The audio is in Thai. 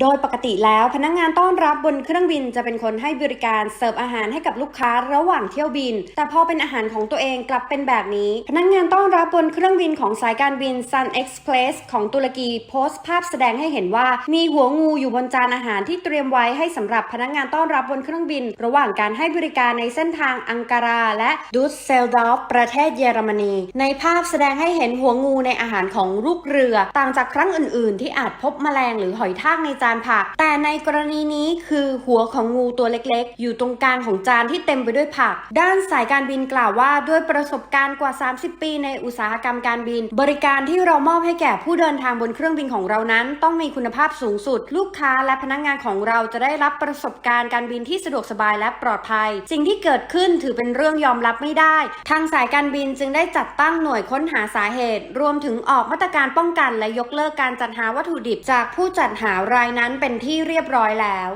โดยปกติแล้วพนักงานต้อนรับบนเครื่องบินจะเป็นคนให้บริการเสิร์ฟอาหารให้กับลูกค้าระหว่างเที่ยวบิน แต่พอเป็นอาหารของตัวเองกลับเป็นแบบนี้ พนักงานต้อนรับบนเครื่องบินของสายการบิน Sun Express ของตุรกีโพสต์ภาพแสดงให้เห็นว่า มีหัวงูอยู่บนจานอาหารที่เตรียมไว้ให้สำหรับพนักงานต้อนรับบนเครื่องบิน ระหว่างการให้บริการในเส้นทางอังการา และดุสเซลดอฟประเทศเยอรมนี ในภาพแสดงให้เห็นหัวงูในอาหารของลูกเรือ ต่างจากครั้งอื่น ๆ ที่อาจพบแมลงหรือหอยทากในจานผัก แต่ในกรณีนี้คือหัวของงูตัวเล็กๆ อยู่ตรงกลางของจานที่เต็มไปด้วยผัก ด้านสายการบินกล่าวว่าด้วยประสบการณ์กว่า 30 ปีในอุตสาหกรรมการบิน บริการที่เรามอบให้แก่ผู้เดินทางบนเครื่องบินของเรานั้น ต้องมีคุณภาพสูงสุด ลูกค้าและพนักงานของเราจะได้รับประสบการณ์การบินที่สะดวกสบายและปลอดภัย สิ่งที่เกิดขึ้นถือเป็นเรื่องยอมรับไม่ได้ ทางสายการบินจึงได้จัดตั้งหน่วยค้นหาสาเหตุ รวมถึงออกมาตรการป้องกันและยกเลิกการจัดหาวัตถุดิบจากผู้จัดหารายนั้นเป็นที่เรียบร้อยแล้ว